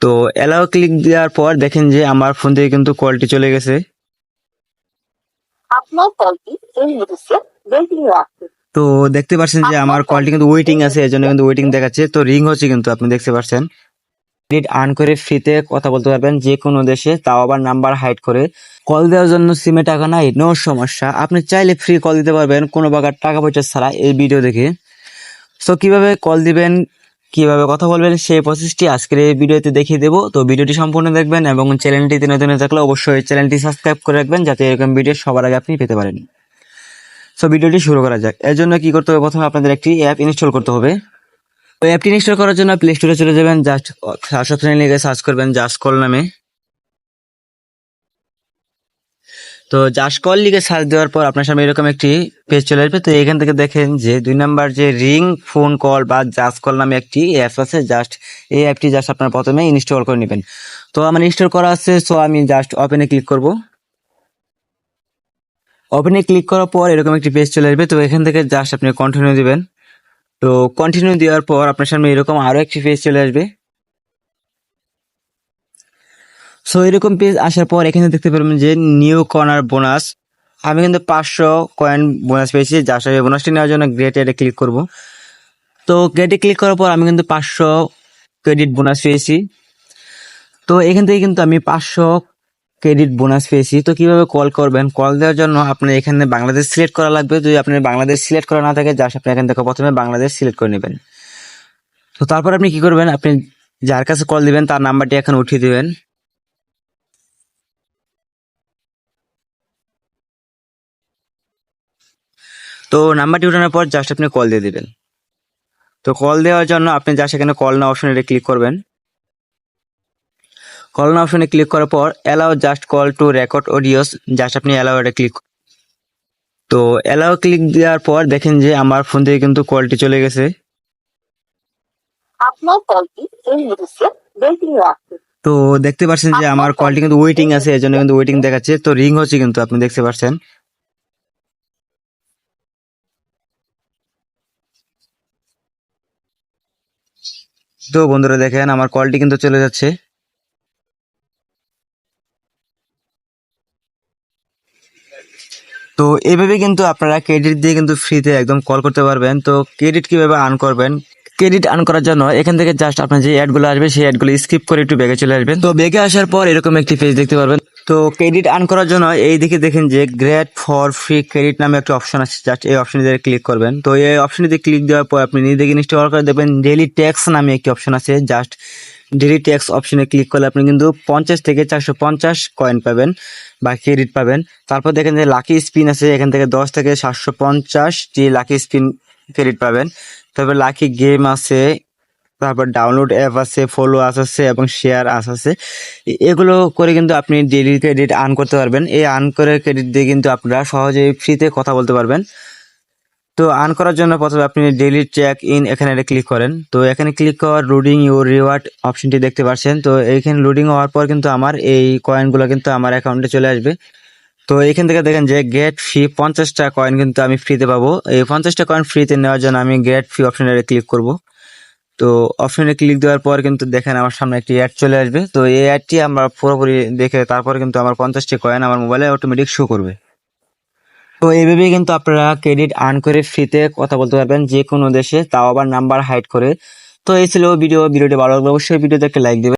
তো allow click দেওয়ার পর দেখেন যে আমার ফোন থেকে কিন্তু কলটি চলে গেছে। আপনার কলটি এই মুহূর্তে ওয়েটিং আছে। তো দেখতে পাচ্ছেন যে আমার কলটি কিন্তু ওয়েটিং আছে এর জন্য কিন্তু ওয়েটিং দেখাচ্ছে। তো রিং হচ্ছে কিন্তু আপনি দেখতে পাচ্ছেন ক্রেডিট আর্ন করে ফ্রিতে কথা বলতে পারবেন যে কোনো দেশে তাও আবার নাম্বার হাইড করে। কল দেওয়ার জন্য সিমে টাকা নাই নো সমস্যা। আপনি চাইলে ফ্রি কল দিতে পারবেন কোনো প্রকার টাকা পয়সা ছাড়া এই ভিডিও দেখে। সো কীভাবে কল দিবেন কীভাবে কথা বলবেন সেই প্রসেসটি আজকের এই ভিডিওতে দেখিয়ে দেবো। তো ভিডিওটি সম্পূর্ণ দেখবেন এবং চ্যানেলটিতে নতুন থাকলে অবশ্যই চ্যানেলটি সাবস্ক্রাইব করে রাখবেন যাতে এরকম ভিডিও সবার আগে আপনি পেতে পারেন। সো ভিডিওটি শুরু করা যাক। এর জন্য কী করতে হবে? প্রথমে আপনাদের একটি অ্যাপ ইনস্টল করতে হবে। ওই অ্যাপটি ইনস্টল করার জন্য প্লে স্টোরে চলে যাবেন। জাস্ট সার্চ অপশনে লিখে সার্চ করবেন জাস্ট কল নামে। তো জাস্ট কল লিখে সার্চ দেওয়ার পর আপনার সামনে এরকম একটি পেজ চলে আসবে। তো এখান থেকে দেখেন যে দুই নাম্বার যে রিং ফোন কল বা জাস্ট কল নামে একটি অ্যাপ আছে। জাস্ট এই অ্যাপটি জাস্ট আপনার প্রথমে ইনস্টল করে নেবেন। তো আমার ইনস্টল করা আছে সো আমি জাস্ট ওপেনে ক্লিক করব। ওপেনে ক্লিক করার পর এরকম একটি পেজ চলে আসবে। তো এখান থেকে জাস্ট আপনি কন্টিনিউ দিবেন। তো কন্টিনিউ দেওয়ার পর আপনার সামনে এরকম আরও একটি পেজ চলে আসবে। সো এরকম পেজ আসার পর এখানে দেখতে পারবেন যে নিউ কর্নার বোনাস আমি কিন্তু পাঁচশো কয়েন বোনাস পেয়েছি, যার সাথে বোনাসটি নেওয়ার জন্য গ্রেট এডে ক্লিক করব। তো গ্রেটে ক্লিক করার পর আমি কিন্তু পাঁচশো ক্রেডিট বোনাস পেয়েছি। তো এখান থেকে কিন্তু আমি পাঁচশো ক্রেডিট বোনাস পেয়েছি। তো কীভাবে কল করবেন? কল দেওয়ার জন্য আপনার এখানে বাংলাদেশ সিলেক্ট করা লাগবে। যদি আপনার বাংলাদেশ সিলেক্ট করা না থাকে জাস্ট আপনি এখান থেকে প্রথমে বাংলাদেশ সিলেক্ট করে নেবেন। তো তারপর আপনি কি করবেন? আপনি যার কাছে কল দিবেন, তার নাম্বারটি এখন উঠিয়ে দিবেন। তো নাম্বারটি উঠানোর পর জাস্ট আপনি কল দিয়ে দিবেন। তো কল দেওয়ার জন্য আপনি জাস্ট এখানে কল না অপশনে ক্লিক করবেন। কল না অপশনে ক্লিক করার পর allow just call to record audios just আপনি অ্যালাউ এটা ক্লিক তো অ্যালাউ ক্লিক দেওয়ার পর দেখেন যে আমার ফোন থেকে কিন্তু কলটি চলে গেছে। আপনার কলটি এই মুহূর্তে ওয়েটিং আছে। তো দেখতে পাচ্ছেন যে আমার কলটি কিন্তু ওয়েটিং আছে এর জন্য কিন্তু ওয়েটিং দেখাচ্ছে। তো রিং হচ্ছে কিন্তু আপনি দেখতে পাচ্ছেন। তো বন্ধুরা দেখেন, আমার কলটি কিন্তু চলে যাচ্ছে। তো এইভাবে কিন্তু আপনারা ক্রেডিট দিয়ে কিন্তু ফ্রিতে একদম কল করতে পারবেন। তো ক্রেডিট কীভাবে আর্ন করবেন? ক্রেডিট আর্ন করার জন্য এখান থেকে জাস্ট আপনার যে অ্যাডগুলো আসবে, সেই অ্যাডগুলো স্কিপ করে একটু ব্যাগে চলে আসবেন। তো ব্যাগে আসার পর এরকম একটি পেজ দেখতে পারবেন। তো ক্রেডিট আর্ন করার জন্য এই দিকে দেখেন যে গ্রেট ফর ফ্রি ক্রেডিট নামে একটা অপশন আছে জাস্ট এই অপশনে ক্লিক করবেন। তো এই অপশনে ক্লিক দেওয়ার পর আপনি নিজে থেকে ইনস্টল করে দেবেন ডেলি ট্যাক্স নামে একটি অপশন আছে জাস্ট ডেলি ট্যাক্স অপশনে ক্লিক করলে আপনি কিন্তু পঞ্চাশ থেকে চারশো পঞ্চাশ কয়েন পাবেন বা ক্রেডিট পাবেন। তারপর দেখেন যে লাকি স্পিন আছে, এখান থেকে দশ থেকে সাতশো পঞ্চাশটি লাকি স্পিন ক্রেডিট পাবেন। তারপর লাকি গেম আছে, তারপর ডাউনলোড অ্যাপ আছে ফলো আস আছে এবং শেয়ার আস আছে। এগুলো করে কিন্তু আপনি ডেলি ক্রেডিট আর্ন করতে পারবেন। এই আর্ন করে ক্রেডিট দিয়ে কিন্তু আপনারা সহজেই ফ্রিতে কথা বলতে পারবেন। তো আর্ন করার জন্য প্রথমে আপনি ডেলি চেক ইন এখানে ক্লিক করেন। তো এখানে ক্লিক করার লোডিং ইউর রিওয়ার্ড অপশনটি দেখতে পাচ্ছেন। তো এইখানে লোডিং হওয়ার পর কিন্তু আমার এই কয়েনগুলো কিন্তু আমার অ্যাকাউন্টে চলে আসবে। তো এখান থেকে দেখেন যে গেট ফি পঞ্চাশটা কয়েন কিন্তু আমি ফ্রিতে পাবো। এই পঞ্চাশটা কয়েন ফ্রিতে নেওয়ার জন্য আমি গেট ফি অপশনে ক্লিক করব। তো অপশনে ক্লিক দেওয়ার পর কিন্তু দেখেন আমার সামনে একটি অ্যাড চলে আসবে। তো এই অ্যাডটি আমরা পুরোপুরি দেখে তারপর কিন্তু আমার পঞ্চাশটি কয়েন আমার মোবাইলে অটোমেটিক শো করবে। তো এইভাবেই কিন্তু আপনারা ক্রেডিট আর্ন করে ফ্রিতে কথা বলতে পারবেন যে কোনো দেশে, তাও আবার নাম্বার হাইড করে। তো এই ছিল ভিডিও ভিডিওটি ভালো লাগলে অবশ্যই ভিডিওতে একটা লাইক দেবেন।